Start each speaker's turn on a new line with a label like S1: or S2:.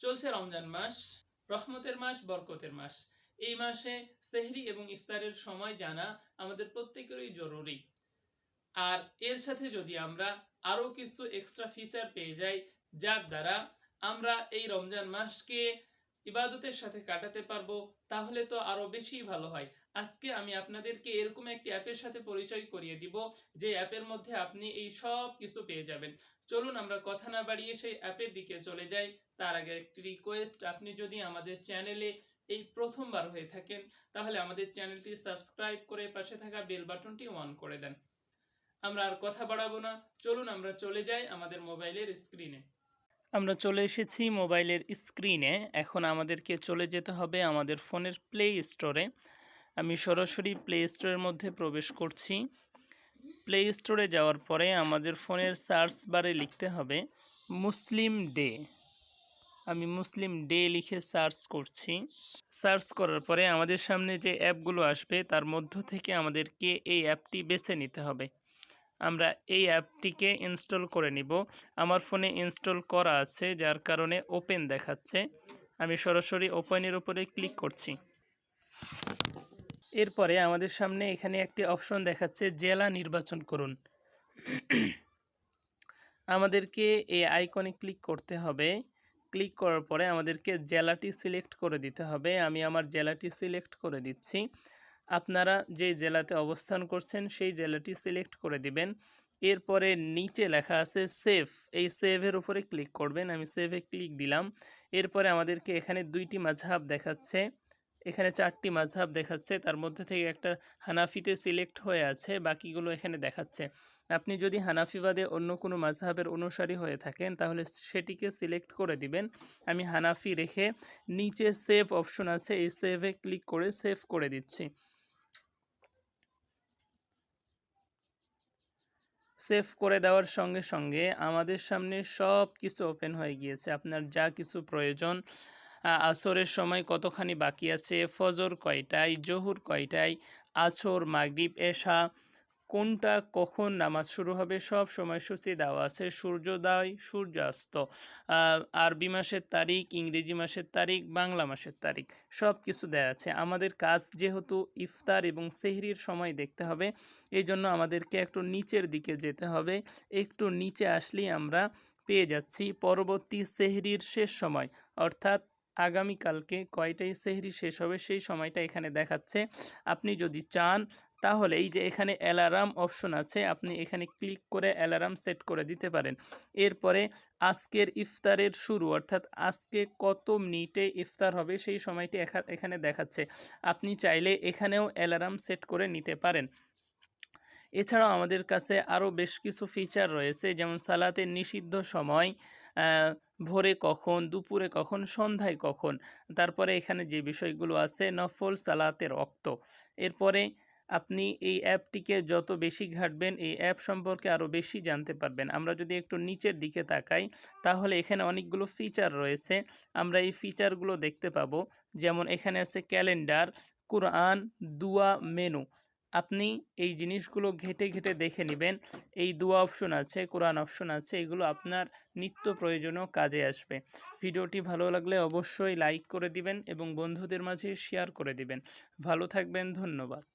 S1: চলছে রমজান মাস, রহমতের মাস, বরকতের মাস। এই মাসে সেহরি এবং ইফতারের সময় জানা আমাদের প্রত্যেকেরই জরুরি। আর এর সাথে যদি আমরা আরও কিছু এক্সট্রা ফিচার পেয়ে যাই, যার দ্বারা আমরা এই রমজান মাসকে ইবাদতের সাথে কাটাতে পারব, তাহলে তো আরও বেশি ভালো হয়। আজকে আমি আপনাদেরকে এরকম একটি অ্যাপের সাথে পরিচয় করিয়ে দিব, যে অ্যাপের মধ্যে আপনি এই সব কিছু পেয়ে যাবেন। চলুন আমরা কথা না বাড়িয়ে সেই অ্যাপের দিকে চলে যাই। তার আগে একটি রিকোয়েস্ট আপনি যদি আমাদের চ্যানেলে এই প্রথমবার হয়ে থাকেন, তাহলে আমাদের চ্যানেলটি সাবস্ক্রাইব করে পাশে থাকা বেল বাটনটি অন করে দেন। আমরা আর কথা বাড়াবো না। চলুন আমরা চলে যাই আমাদের মোবাইলের স্ক্রিনে আমরা চলে এসেছি মোবাইলের স্ক্রিনে। এখন আমাদেরকে চলে যেতে হবে আমাদের ফোনের প্লে স্টোরে আমি সরাসরি প্লে স্টোরের মধ্যে প্রবেশ করছি। প্লে স্টোরে যাওয়ার পরে আমাদের ফোনের সার্চ বারে লিখতে হবে মুসলিম ডে। আমি মুসলিম ডে লিখে সার্চ করছি। সার্চ করার পরে আমাদের সামনে যে অ্যাপগুলো আসবে, তার মধ্য থেকে আমাদেরকে এই অ্যাপটি বেছে নিতে হবে। আমরা এই অ্যাপটিকে ইনস্টল করে নিব। আমার ফোনে ইনস্টল করা আছে, যার কারণে ওপেন দেখাচ্ছে। আমি সরাসরি ওপেনের উপরে ক্লিক করছি। এরপরে আমাদের সামনে এখানে একটি অপশন দেখাচ্ছে, জেলা নির্বাচন করুন। আমাদেরকে এই আইকনে ক্লিক করতে হবে। ক্লিক করার পরে আমাদেরকে জেলাটি সিলেক্ট করে দিতে হবে। আমি আমার জেলাটি সিলেক্ট করে দিচ্ছি। আপনারা যে জেলাতে অবস্থান করছেন, সেই জেলাটি সিলেক্ট করে দিবেন। এরপরে নিচে লেখা আছে সেভ এই সেভের উপরে ক্লিক করবেন। আমি সেভে ক্লিক দিলাম। এরপরে আমাদেরকে এখানে দুইটি মাঝহাব দেখাচ্ছে। এখানে চারটি মাঝহাব দেখাচ্ছে। তার মধ্যে থেকে একটা হানাফিতে সিলেক্ট হয়ে আছে। বাকিগুলো এখানে দেখাচ্ছে। আপনি যদি হানাফিবাদে অন্য কোনো মাঝহাবের অনুসারী হয়ে থাকেন, তাহলে সেটিকে সিলেক্ট করে দিবেন। আমি হানাফি রেখে নিচে সেভ অপশন আছে। এই সেভে ক্লিক করে সেভ করে দিচ্ছি। সেভ করে দেওয়ার সঙ্গে সঙ্গে আমাদের সামনে সব কিছু ওপেন হয়ে গিয়েছে। আপনার যা কিছু প্রয়োজন আসরের সময় কতখানি বাকি আছে, ফজর কয়টায়, জহুর কয়টায়, আছর, মাগরিব, এশা কোনটা কখন নামাজ শুরু হবে? সব সময়সূচি দেওয়া আছে। সূর্যোদয়, সূর্যাস্ত আরবি মাসের তারিখ, ইংরেজি মাসের তারিখ, বাংলা মাসের তারিখ সব কিছু দেওয়া আছে। আমাদের কাজ যেহেতু ইফতার এবং সেহরির সময় দেখতে হবে এই জন্য আমাদেরকে একটু নিচের দিকে যেতে হবে। একটু নিচে আসলেই আমরা পেয়ে যাচ্ছি পরবর্তী সেহরির শেষ সময়, অর্থাৎ আগামীকালকে কয়টায় সেহরি শেষ হবে সেই সময়টা এখানে দেখাচ্ছে। আপনি যদি চান তাহলে এই যে এখানে অ্যালার্ম অপশন আছে, আপনি এখানে ক্লিক করে অ্যালার্ম সেট করে দিতে পারেন। এরপরে আজকের ইফতারের শুরু, অর্থাৎ আজকে কত মিনিটে ইফতার হবে সেই সময়টি এখানে দেখাচ্ছে। আপনি চাইলে এখানেও অ্যালার্ম সেট করে নিতে পারেন। এছাড়াও আমাদের কাছে আরও বেশ কিছু ফিচার রয়েছে, যেমন সালাতের নিষিদ্ধ সময় ভোরে কখন, দুপুরে কখন, সন্ধ্যায় কখন। তারপরে এখানে যে বিষয়গুলো আছে, নফল সালাতের রক্ত এরপরে আপনি এই অ্যাপটিকে যত বেশি ঘাঁটবেন, এই অ্যাপ সম্পর্কে আরও বেশি জানতে পারবেন। আমরা যদি একটু নিচের দিকে তাকাই, তাহলে এখানে অনেকগুলো ফিচার রয়েছে। আমরা এই ফিচারগুলো দেখতে পাবো। যেমন এখানে আছে ক্যালেন্ডার কোরআন দুয়া মেনু আপনি এই জিনিসগুলো ঘেটে ঘেটে দেখে নেবেন। এই দুয়া অপশন আছে কোরআন অপশন আছে, এগুলো আপনার নিত্য প্রয়োজনীয় কাজে আসবে। ভিডিওটি ভালো লাগলে অবশ্যই লাইক করে দিবেন এবং বন্ধুদের মাঝে শেয়ার করে দিবেন। ভালো থাকবেন, ধন্যবাদ।